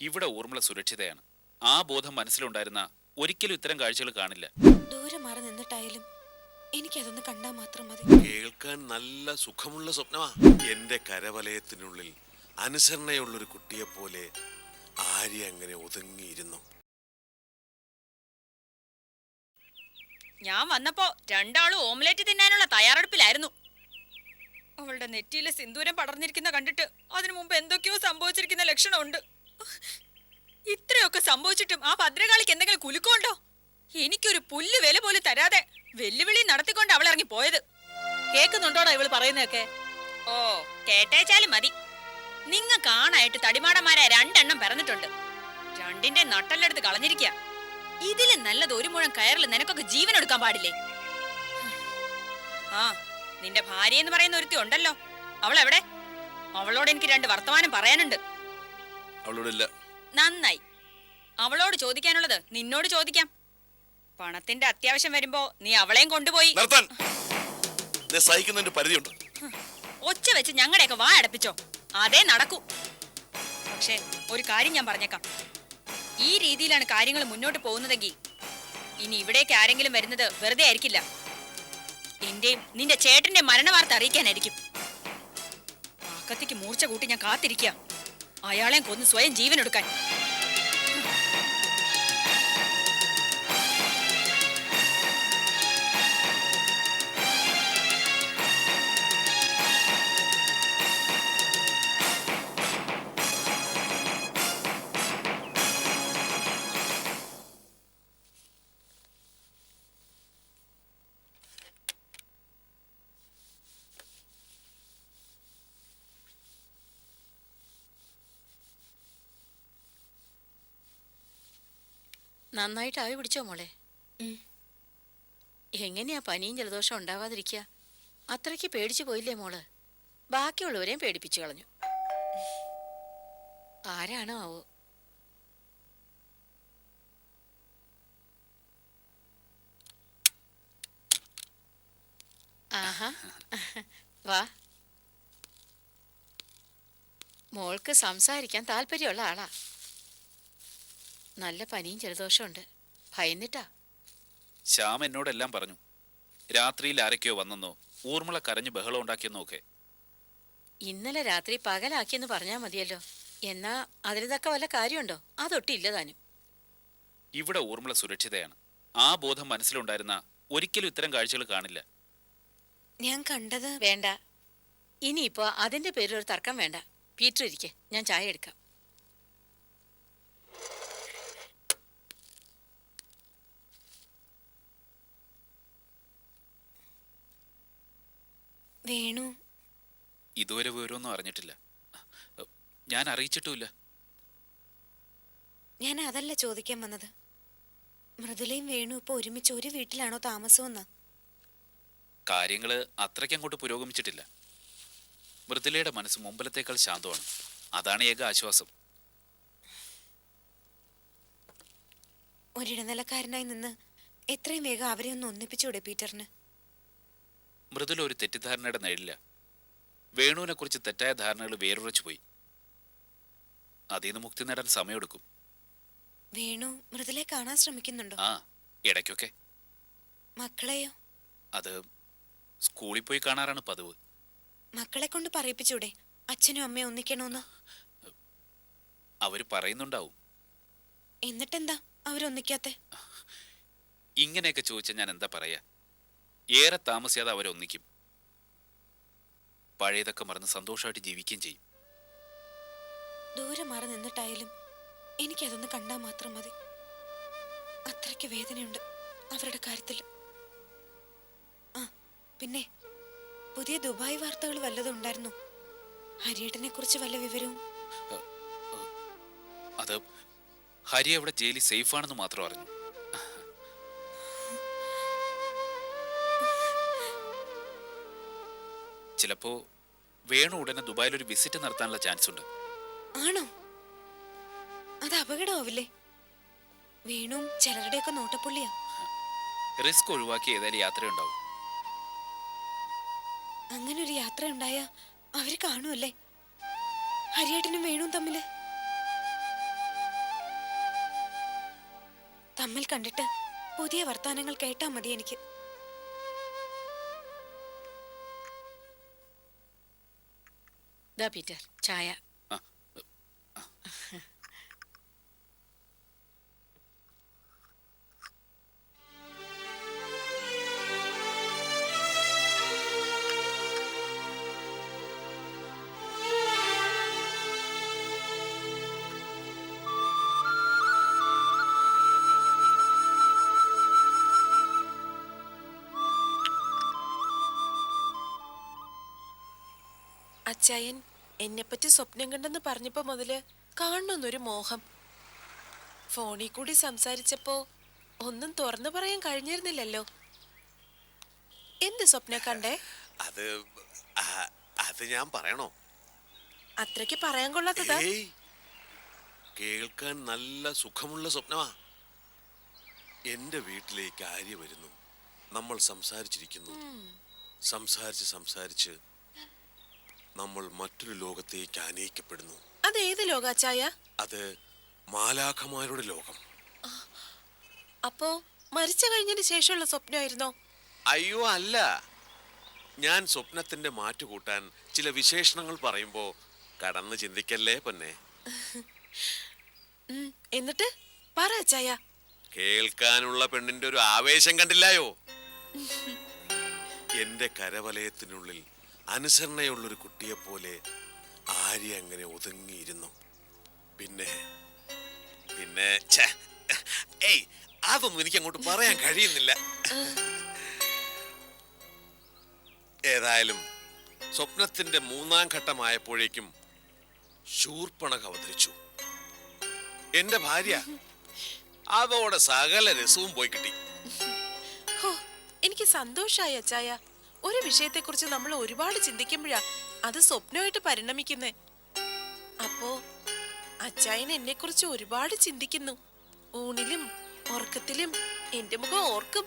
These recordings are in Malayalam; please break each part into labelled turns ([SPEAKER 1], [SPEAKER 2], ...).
[SPEAKER 1] ഇവിടെ ഊർമിള സുരക്ഷിതയാണ്. ആ ബോധം മനസ്സിലുണ്ടായിരുന്ന ഒരിക്കലും ഇത്തരം കാഴ്ചകൾ കാണില്ല.
[SPEAKER 2] ദൂരെ മാറി നിന്നിട്ടായാലും എനിക്കതൊന്ന് കണ്ടാൽ മാത്രം മതി.
[SPEAKER 3] കേൾക്കാൻ നല്ല സുഖമുള്ള സ്വപ്നമാ. എന്റെ കരവലയത്തിനുള്ളിൽ അനുസരണയുള്ളൊരു കുട്ടിയെ പോലെ ആര്യ അങ്ങനെ ഒതുങ്ങിയിരുന്നു.
[SPEAKER 4] ഞാൻ വന്നപ്പോ രണ്ടാളും ഓംലേറ്റ് തിന്നാനുള്ള തയ്യാറെടുപ്പിലായിരുന്നു. അവളുടെ നെറ്റിയിലെ സിന്ദൂരം പടർന്നിരിക്കുന്ന കണ്ടിട്ട് അതിനു മുമ്പ് എന്തൊക്കെയോ സംഭവിച്ചിരിക്കുന്ന ലക്ഷണമുണ്ട്. ഇത്രയൊക്കെ സംഭവിച്ചിട്ടും ആ ഭദ്രകാളിക്ക് എന്തെങ്കിലും കുലുക്കോണ്ടോ എനിക്കൊരു പുല്ല് വില പോലും തരാതെ വെല്ലുവിളി നടത്തിക്കൊണ്ട് അവൾ ഇറങ്ങി പോയത്.
[SPEAKER 5] കേൾക്കുന്നുണ്ടോടാ ഇവൾ പറയുന്നതൊക്കെ?
[SPEAKER 4] ഓ കേട്ടേച്ചാലും മതി. നിങ്ങ കാണായിട്ട് തടിമാടന്മാരെ രണ്ടെണ്ണം പിറന്നിട്ടുണ്ട്. രണ്ടിന്റെ നട്ടല്ലെടുത്ത് കളഞ്ഞിരിക്ക. ഇതിൽ നല്ലത് ഒരു മുഴം കയറിൽ നിനക്കൊക്കെ ജീവൻ എടുക്കാൻ പാടില്ലേ? ആ നിന്റെ ഭാര്യ എന്ന് പറയുന്ന ഒരുത്തി ഉണ്ടല്ലോ. അവൾ എവിടെ അവളോട് എനിക്ക് രണ്ട് വർത്തമാനം പറയാനുണ്ട്.
[SPEAKER 3] അവളോടില്ല.
[SPEAKER 4] നന്നായി. അവളോട് ചോദിക്കാനുള്ളത് നിന്നോട് ചോദിക്കാം. പണത്തിന്റെ അത്യാവശ്യം വരുമ്പോ നീ അവളെയും കൊണ്ടുപോയി.
[SPEAKER 3] നിർത്താൻ. ദേ സഹിക്കുന്നതിന്റെ പരിധിയുണ്ട്.
[SPEAKER 4] ഒച്ച വെച്ച് ഞങ്ങളുടെയൊക്കെ വാ അടപ്പിച്ചോ. അതേ നടക്കൂ. പക്ഷേ ഒരു കാര്യം ഞാൻ പറഞ്ഞേക്കാം. ഈ രീതിയിലാണ് കാര്യങ്ങൾ മുന്നോട്ട് പോകുന്നതെങ്കിൽ ഇനി ഇവിടേക്ക് ആരെങ്കിലും വരുന്നത് വെറുതെ ആയിരിക്കില്ല. എന്റെയും നിന്റെ ചേട്ടന്റെ മരണ വാർത്ത അറിയിക്കാനായിരിക്കും. ആക്കത്തിക്ക് മൂർച്ച കൂട്ടി ഞാൻ കാത്തിരിക്കുക അയാളെയും കൊന്ന് സ്വയം ജീവൻ എടുക്കാൻ
[SPEAKER 5] നന്നായിട്ട് ആവി പിടിച്ചോ മോളെ. എങ്ങനെയാ പനിയും ജലദോഷം ഉണ്ടാവാതിരിക്കുക അത്രയ്ക്ക് പേടിച്ചു പോയില്ലേ മോൾ? ബാക്കിയുള്ളവരെയും പേടിപ്പിച്ചു കളഞ്ഞു. ആരാണോ ആവോ ആഹാ. വാ. മോൾക്ക് സംസാരിക്കാൻ താല്പര്യമുള്ള ആളാ. നല്ല പനിയും ജലദോഷമുണ്ട് ഭയന്നിട്ടാ.
[SPEAKER 1] ശ്യാം എന്നോടെല്ലാം പറഞ്ഞു. രാത്രിയിൽ ആരൊക്കെയോ വന്നെന്നോ ഊർമിള കരഞ്ഞു ബഹളം ഉണ്ടാക്കിയെന്നോ ഒക്കെ.
[SPEAKER 5] ഇന്നലെ രാത്രി പകലാക്കിയെന്ന് പറഞ്ഞാ മതിയല്ലോ. എന്നാ അതിന് വല്ല കാര്യമുണ്ടോ? അതൊട്ടില്ല താനും.
[SPEAKER 1] ഇവിടെ ഊർമിള സുരക്ഷിതയാണ്. ആ ബോധം മനസ്സിലുണ്ടായിരുന്ന ഒരിക്കലും ഇത്തരം കാഴ്ചകൾ കാണില്ല.
[SPEAKER 2] ഞാൻ കണ്ടത്
[SPEAKER 5] വേണ്ട. ഇനിയിപ്പോ അതിന്റെ പേരിൽ ഒരു തർക്കം വേണ്ട. പീറ്റർ ഇരിക്കെ ഞാൻ ചായ എടുക്കാം.
[SPEAKER 2] വേണു.
[SPEAKER 1] ഇതുവരെ വിവരമൊന്നും അറിഞ്ഞിട്ടില്ല. ഞാൻ അറിയിച്ചിട്ടുമില്ല.
[SPEAKER 2] ഞാൻ അതല്ല ചോദിക്കാൻ വന്നത്. മൃദുലയും വേണു ഇപ്പൊ ഒരുമിച്ച് ഒരു വീട്ടിലാണോ താമസമെന്ന്?
[SPEAKER 1] കാര്യങ്ങൾ അത്രയ്ക്കങ്ങോട്ട് പുരോഗമിച്ചിട്ടില്ല. മൃദുലയുടെ മനസ്സ് മുമ്പലത്തേക്കാൾ ശാന്തമാണ്. അതാണ് ഏക ആശ്വാസം.
[SPEAKER 2] ഒരിടനിലക്കാരനായി നിന്ന് എത്രയും വേഗം അവരെ ഒന്ന് ഒന്നിപ്പിച്ചൂടെ പീറ്ററിന്.
[SPEAKER 1] മൃദുല ഒരു തെറ്റിദ്ധാരണയുടെ നിഴലില്ല. വേണുവിനെ കുറിച്ച് തെറ്റായ ധാരണകൾ വേരുറച്ചു പോയി. അതിൽ നിന്ന് മുക്തി നേടാൻ സമയമെടുക്കും.
[SPEAKER 2] വേണു മൃദുലെ കാണാൻ ശ്രമിക്കുന്നുണ്ടോ?
[SPEAKER 1] ആ ഇടയ്ക്കൊക്കെ.
[SPEAKER 2] മക്കളെയോ?
[SPEAKER 1] അത് സ്കൂളിൽ പോയി കാണാറാണ് പതിവ്.
[SPEAKER 2] മക്കളെ കൊണ്ട് പറയിപ്പിച്ചൂടെ? അച്ഛനും അമ്മയും ഒന്നിക്കണോന്ന്?
[SPEAKER 1] അവർ പറയുന്നുണ്ടാവും.
[SPEAKER 2] എന്നിട്ടെന്താ അവരൊന്നിക്കാത്തെ?
[SPEAKER 1] ഇങ്ങനെയൊക്കെ ചോദിച്ചാൽ ഞാൻ എന്താ പറയാ? ഏറെ താമസിയാതെ അവരൊന്നിക്കും പഴയതൊക്കെ മറന്ന് സന്തോഷമായിട്ട് ജീവിക്കുകയും ചെയ്യും.
[SPEAKER 2] ദൂരെ മാറി നിന്നിട്ടായാലും എനിക്കതൊന്ന് കണ്ടാൽ മാത്രം മതി. അത്രയ്ക്ക് വേദനയുണ്ട് അവരുടെ കാര്യത്തിൽ. ആ പിന്നെ പുതിയ ദുബായ് വാർത്തകൾ വല്ലതും ഉണ്ടായിരുന്നു? ഹരിയേട്ടനെ കുറിച്ച് വല്ല വിവരവും?
[SPEAKER 1] അത് ഹരി അവിടെ ജയിലിൽ സേഫാണെന്ന് മാത്രം അറിഞ്ഞു. ചിലപ്പോ വേണു ഉടനെ ദുബായിൽ ഒരു വിസിറ്റ് നടത്താനുള്ള ചാൻസ് ഉണ്ട്.
[SPEAKER 2] ആണോ? അത് അപകടമാവില്ലേ? വേണു ചിലരുടെയൊക്കെ നോട്ടപ്പുള്ളിയാ.
[SPEAKER 1] റിസ്ക് ഒഴിവാക്കി ഏതായാലും യാത്രയുണ്ടാവും
[SPEAKER 2] അങ്ങനെ ഒരു യാത്ര ഉണ്ടായ അവർ കാണുമല്ലേ ഹരിയേട്ടനും വേണുവും തമ്മിൽ. തമ്മിൽ കണ്ടിട്ട് പുതിയ വർത്തമാനങ്ങൾ കേട്ടാ മതി എനിക്ക്.
[SPEAKER 5] ദാ പീറ്റർ ചായ.
[SPEAKER 6] അച്ചായൻ എന്നെപ്പറ്റി സ്വപ്നം കണ്ടെന്ന് പറഞ്ഞപ്പോ മുതൽ കാണണമെന്നൊരു മോഹം. ഫോണിൽ കൂടി സംസാരിച്ചപ്പോ ഒന്നും തുറന്നു പറയാൻ കഴിഞ്ഞിരുന്നില്ലല്ലോ. എന്ത് സ്വപ്ന കണ്ടേ?
[SPEAKER 3] അത് അത് ഞാൻ പറയണോ?
[SPEAKER 6] അത്രയ്ക്ക് പറയാൻ കൊള്ളാത്തതാ.
[SPEAKER 3] കേൾക്കാൻ നല്ല സുഖമുള്ള സ്വപ്നമാ. എന്റെ വീട്ടിലേക്ക് ആര്യ വരുന്നു. നമ്മൾ സംസാരിച്ചിരിക്കുന്നു. സംസാരിച്ച് സംസാരിച്ച് നമ്മൾ മറ്റൊരു ലോകത്തേക്ക് ആനയിക്കപ്പെടുന്നു
[SPEAKER 6] അത് ഏത് ലോകാച്ചായ
[SPEAKER 3] അത് മാലാഖമാരുടെ ലോകം.
[SPEAKER 6] അപ്പോ മരിച്ചു കഴിഞ്ഞതിന് ശേഷമുള്ള സ്വപ്നമായിരുന്നോ?
[SPEAKER 3] അയ്യോ അല്ല. ഞാൻ സ്വപ്നത്തിന്റെ മാറ്റു കൂട്ടാൻ ചില വിശേഷണങ്ങൾ പറയുമ്പോ കടന്ന് ചിന്തിക്കല്ലേ പൊന്നെ.
[SPEAKER 6] എന്നിട്ട് പറ അച്ചായ.
[SPEAKER 3] കേൾക്കാനുള്ള പെണ്ണിന്റെ ഒരു ആവേശം കണ്ടില്ലായോ? എന്റെ കരവലയത്തിനുള്ളിൽ അനുസരണയുള്ളൊരു കുട്ടിയെപ്പോലെ ആര്യ അങ്ങനെ ഒതുങ്ങിയിരുന്നു. പിന്നെ പിന്നെ ഏയ് അതൊന്നും എനിക്ക് അങ്ങോട്ട് പറയാൻ കഴിയുന്നില്ല. ഏതായാലും സ്വപ്നത്തിന്റെ മൂന്നാം ഘട്ടമായപ്പോഴേക്കും ശൂർപ്പണക അവതരിച്ചു. എന്റെ ഭാര്യ അതോടെ സകല രസവും പോയി കിട്ടി.
[SPEAKER 6] എനിക്ക് സന്തോഷായി അച്ചായ. ഒരു വിഷയത്തെക്കുറിച്ച് നമ്മൾ ഒരുപാട് ചിന്തിക്കുമ്പോഴാ അത് സ്വപ്നമായിട്ട് പരിണമിക്കുന്നേ. അപ്പോ അച്ചായൻ എന്നെ കുറിച്ച് ഒരുപാട് ചിന്തിക്കുന്നു. ഊണിലും ഉറക്കത്തിലും എന്റെ മുഖം ഓർക്കും.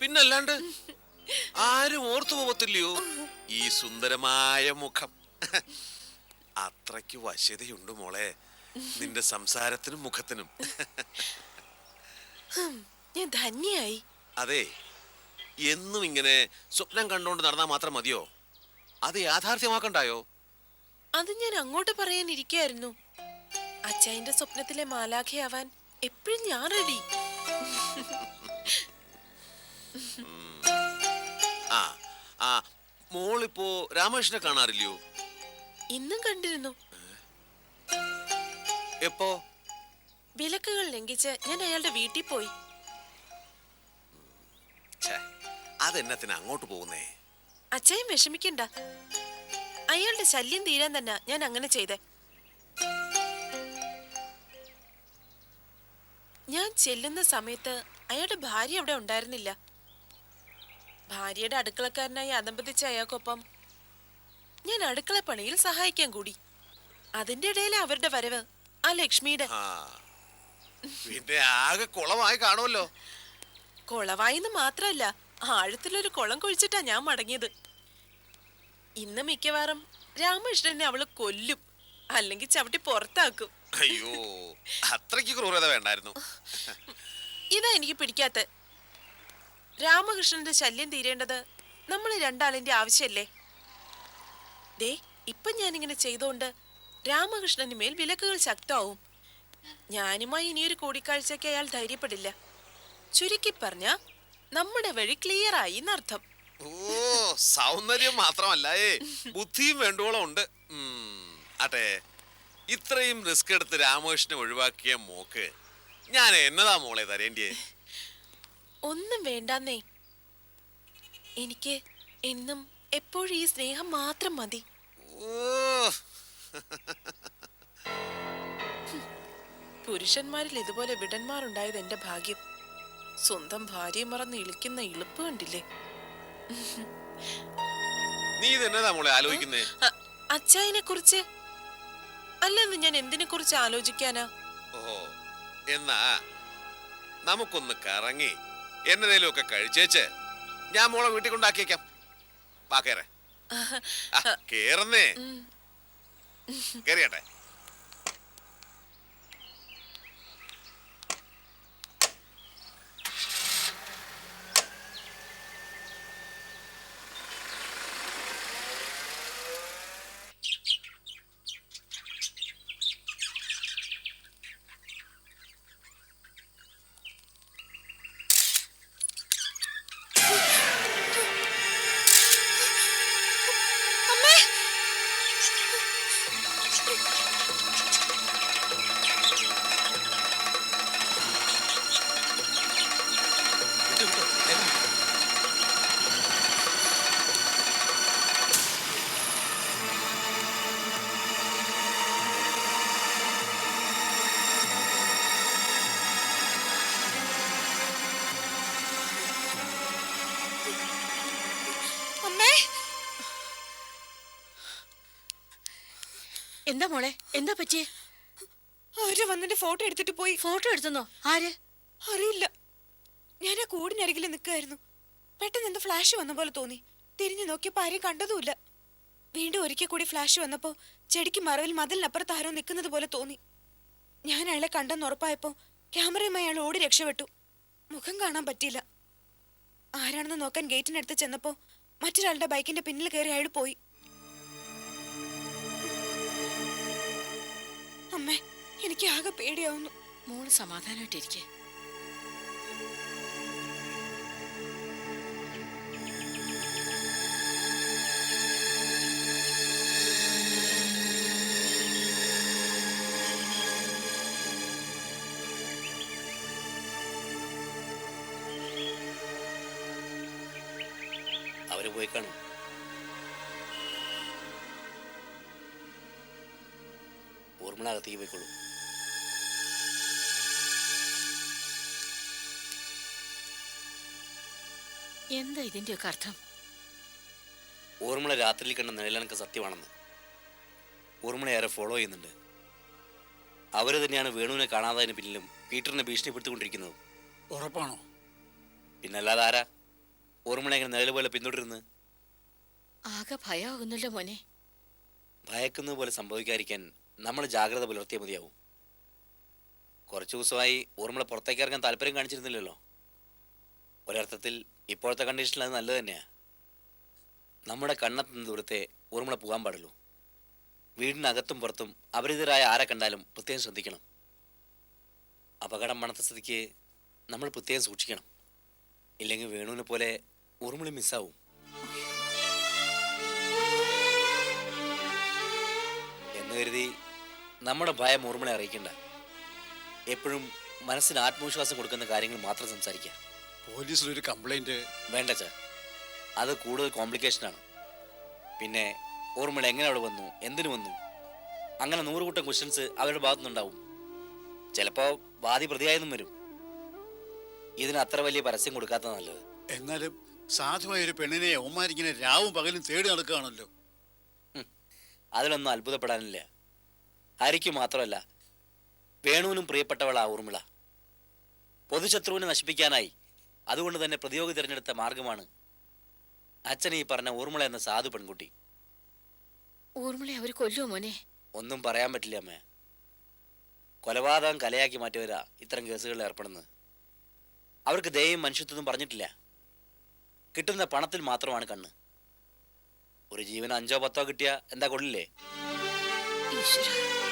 [SPEAKER 3] പിന്നല്ലാണ്ട് ആരും ഓർത്തു പോകത്തില്ലയോ? ഈ സുന്ദരമായ മുഖം. അത്രയ്ക്ക് വശ്യതയുണ്ട് മോളെ. നിന്റെ സംസാരത്തിനും മുഖത്തിനും.
[SPEAKER 6] ഞാൻ ധന്യായി
[SPEAKER 3] അതെ. എന്നും ഇങ്ങനെ സ്വപ്നം കണ്ടുകൊണ്ട് നടന്നാൽ മാത്രം മതിയോ? അത് യാഥാർത്ഥ്യമാക്കണ്ടായോ?
[SPEAKER 6] അത് ഞാൻ അങ്ങോട്ട് പറയാൻ ഇരിക്കായിരുന്നു. അച്ചായന്റെ സ്വപ്നത്തിലെ മാലാഖയാവാൻ എപ്പോഴും ഞാൻ റെഡി
[SPEAKER 3] ആ ആ മോളിപ്പോ രാമകൃഷ്ണനെ കാണാറില്ലയോ?
[SPEAKER 6] ഇന്നും കണ്ടിരുന്നു.
[SPEAKER 3] എപ്പോ?
[SPEAKER 6] വിലക്കുകൾ ലംഘിച്ച് ഞാൻ അയാളുടെ വീട്ടിൽ പോയി.
[SPEAKER 3] ഛേ, അതെന്നത്തിന് അങ്ങോട്ട് പോകുന്നേ?
[SPEAKER 6] അച്ഛയും വിഷമിക്കണ്ട. അയാളുടെ ശല്യം തീരാൻ തന്നെ ഞാൻ അങ്ങനെ ചെയ്തേ. ഞാൻ ചെല്ലുന്ന സമയത്ത് അയാളുടെ ഭാര്യ അവിടെ ഉണ്ടായിരുന്നില്ല. ഭാര്യയുടെ അടുക്കളക്കാരനായി അതമ്പതിച്ച അയാൾക്കൊപ്പം ഞാൻ അടുക്കള പണിയിൽ സഹായിക്കാൻ കൂടി. അതിന്റെ ഇടയിൽ അവരുടെ വരവ് ആ ലക്ഷ്മിയുടെ.
[SPEAKER 3] പിന്നെ ആകെ കുളമായി കാണുമല്ലോ.
[SPEAKER 6] കുളവായിന്ന് മാത്രല്ല ആഴത്തിലൊരു കുളം കുഴിച്ചിട്ടാ ഞാൻ മടങ്ങിയത്. ഇന്ന് മിക്കവാറും രാമകൃഷ്ണനെ അവൾ കൊല്ലും അല്ലെങ്കിൽ ചവിട്ടി പുറത്താക്കും.
[SPEAKER 3] അയ്യോ അത്രയ്ക്ക് ക്രൂരത വേണ്ടായിരുന്നു.
[SPEAKER 6] ഇതാ എനിക്ക് പിടിക്കാത്ത. രാമകൃഷ്ണന്റെ ശല്യം തീരേണ്ടത് നമ്മൾ രണ്ടാളിന്റെ ആവശ്യമല്ലേ ദേ ഇപ്പൊ ഞാനിങ്ങനെ ചെയ്തോണ്ട് രാമകൃഷ്ണന് മേൽ വിലക്കുകൾ ശക്തമാവും. ഞാനുമായി ഇനിയൊരു കൂടിക്കാഴ്ചയ്ക്ക് അയാൾ ധൈര്യപ്പെടില്ല. ചുരുക്കി പറഞ്ഞ നമ്മുടെ വഴി ക്ലിയർ ആയി എന്നർത്ഥം.
[SPEAKER 3] ഓ സൗന്ദര്യം മാത്രമല്ല ഏ ബുദ്ധിയും വേണ്ടോളം ഉണ്ട്. അതെ. ഇത്രയും റിസ്ക് എടുത്ത് രാമകൃഷ്ണൻ ഒഴിവാക്കിയ മോക്ക് ഞാൻ എന്നതാ മോളെ തരേണ്ടിയേ?
[SPEAKER 6] ഒന്നും വേണ്ടാന്നേ. എനിക്ക് എന്നും എപ്പോഴും ഈ സ്നേഹം മാത്രം മതി. പുരുഷന്മാരിൽ ഇതുപോലെ വിടന്മാരുണ്ടായത് എന്റെ ഭാഗ്യം. സ്വന്തം ഭാര്യയെ മറന്ന് ഇളിക്കുന്ന ഇളുപ്പ് കണ്ടില്ലേ?
[SPEAKER 3] നീ ഇതെന്നതാ മോളെ ആലോചിക്കുന്നേ?
[SPEAKER 6] അച്ചായനെ കുറിച്ച്? അല്ലെന്ന് ഞാൻ എന്തിനെ കുറിച്ച് ആലോചിക്കാനാ?
[SPEAKER 3] ഓ എന്നാ നമുക്കൊന്ന് കറങ്ങി. എന്നതേലും ഒക്കെ കഴിച്ചേച്ച് ഞാൻ മോളെ വീട്ടിൽ കൊണ്ടാക്കിയേക്കാം. വാ കേറേ. കേറുന്നേ. കേറിയട്ടെ.
[SPEAKER 5] എന്താ മോളെ? എന്താ പറ്റിയേ?
[SPEAKER 2] അവർ വന്നിട്ട് ഫോട്ടോ എടുത്തിട്ട് പോയി?
[SPEAKER 5] ഫോട്ടോ എടുത്തോ ആര്?
[SPEAKER 2] അറിയില്ല. ഞാൻ ആ കൂടിനരികിൽ നിൽക്കായിരുന്നു പെട്ടെന്ന് എന്തോ ഫ്ലാഷ് വന്ന പോലെ തോന്നി. തിരിഞ്ഞു നോക്കിയപ്പോ ആരെയും കണ്ടതുമില്ല. വീണ്ടും ഒരിക്കൽ കൂടി ഫ്ലാഷ് വന്നപ്പോ ചെടിക്ക് മറവിൽ മതിലിനപ്പുറത്ത് ആരോ നിൽക്കുന്നത് പോലെ തോന്നി. ഞാൻ അയാളെ കണ്ടെന്ന് ഉറപ്പായപ്പോ ക്യാമറയുമായി അയാൾ ഓടി രക്ഷപ്പെട്ടു. മുഖം കാണാൻ പറ്റിയില്ല. ആരാണെന്ന് നോക്കാൻ ഗേറ്റിനടുത്ത് ചെന്നപ്പോ മറ്റൊരാളുടെ ബൈക്കിന്റെ പിന്നിൽ കയറി അയാൾ പോയി. എനിക്ക് ആകെ പേടിയാവുന്നു.
[SPEAKER 5] മോൾ സമാധാനമായിട്ടിരിക്കെ
[SPEAKER 7] അവർ പോയി കാണും. ഊർമിള അകത്തേക്ക് പോയിക്കോളൂ.
[SPEAKER 5] എന്താ ഇതിന്റെയൊക്കെ അർത്ഥം?
[SPEAKER 7] ഊർമിള രാത്രിയിൽ കണ്ട നിഴലനക്ക് സത്യമാണെന്ന്. ഊർമിള ആരെ ഫോളോ ചെയ്യുന്നുണ്ട്. അവർ തന്നെയാണ് വേണുവിനെ കാണാതായതിന് പിന്നിലും പീറ്ററിനെ ഭീഷണിപ്പെടുത്തിക്കൊണ്ടിരിക്കുന്നത്.
[SPEAKER 8] ഉറപ്പാണോ?
[SPEAKER 7] പിന്നല്ലാതെ ആരാ? ഊർമിള എങ്ങനെ നിഴൽ പോലെ പിന്തുടരുന്നത്?
[SPEAKER 5] ആകെ ഭയമാകുന്നല്ലോ മോനെ?
[SPEAKER 7] ഭയക്കുന്നത് പോലെ സംഭവിക്കാതിരിക്കാൻ നമ്മൾ ജാഗ്രത പുലർത്തിയാൽ മതിയാവും. കുറച്ചു ദിവസമായി ഊർമിള പുറത്തേക്ക് ഇറങ്ങാൻ താല്പര്യം കാണിച്ചിരുന്നില്ലല്ലോ. ഒരർത്ഥത്തിൽ ഇപ്പോഴത്തെ കണ്ടീഷനിൽ അത് നല്ലത് തന്നെയാണ് നമ്മുടെ കണ്ണെത്തുന്ന ദൂരത്തെ ഊർമിള പോകാൻ പാടുള്ളൂ. വീടിനകത്തും പുറത്തും അപരിതരായ ആരെ കണ്ടാലും പ്രത്യേകം ശ്രദ്ധിക്കണം. അപകടം മണത്ത സ്ഥിതിക്ക് നമ്മൾ പ്രത്യേകം സൂക്ഷിക്കണം. ഇല്ലെങ്കിൽ വേണുവിനെ പോലെ ഊർമിളി മിസ്സാവും എന്ന് കരുതി നമ്മുടെ ഭയം ഊർമിളെ അറിയിക്കണ്ട. എപ്പോഴും മനസ്സിന് ആത്മവിശ്വാസം കൊടുക്കുന്ന കാര്യങ്ങൾ മാത്രം സംസാരിക്കുക.
[SPEAKER 8] പോലീസിലൊരു കംപ്ലൈന്റ്
[SPEAKER 7] വേണ്ട ചാ അത് കൂടുതൽ കോംപ്ലിക്കേഷൻ ആണ്. പിന്നെ ഓർമ്മയുടെ എങ്ങനെ അവിടെ വന്നു? എന്തിനു വന്നു? അങ്ങനെ നൂറുകൂട്ടം ക്വസ്റ്റ്യൻസ് അവരുടെ ഭാഗത്തുനിന്നുണ്ടാവും. ചിലപ്പോൾ വാദി പ്രതിയായെന്നും വരും. ഇതിന് അത്ര വലിയ പരസ്യം കൊടുക്കാത്ത നല്ലത്.
[SPEAKER 8] എന്നാലും സാധുവായ ഒരു പെണ്ണിനെ ഓമാരിങ്ങനെ രാവും പകലും തേടി നടക്കുകയാണല്ലോ.
[SPEAKER 7] അതിലൊന്നും അത്ഭുതപ്പെടാനില്ല. ഹരിക്ക് മാത്രമല്ല വേണുവിനും പ്രിയപ്പെട്ടവളാ ഊർമിള. പൊതുശത്രുവിനെ നശിപ്പിക്കാനായി അതുകൊണ്ട് തന്നെ പ്രതിയോഗി തിരഞ്ഞെടുത്ത മാർഗമാണ് അച്ഛൻ ഈ പറഞ്ഞ ഊർമിള എന്ന സാധു പെൺകുട്ടി.
[SPEAKER 5] ഊർമിളെ അവർ കൊല്ലുമോ മോനെ?
[SPEAKER 7] ഒന്നും പറയാൻ പറ്റില്ല അമ്മേ. കൊലപാതകം കലയാക്കി മാറ്റിയവരാ ഇത്തരം കേസുകളിൽ ഏർപ്പെടുന്നത്. അവർക്ക് ദയയും മനുഷ്യത്വം പറഞ്ഞിട്ടില്ല. കിട്ടുന്ന പണത്തിൽ മാത്രമാണ് കണ്ണ്. ഒരു ജീവൻ അഞ്ചോ പത്തോ കിട്ടിയ എന്താ കൊള്ളില്ലേ?
[SPEAKER 5] ഈശ്വര.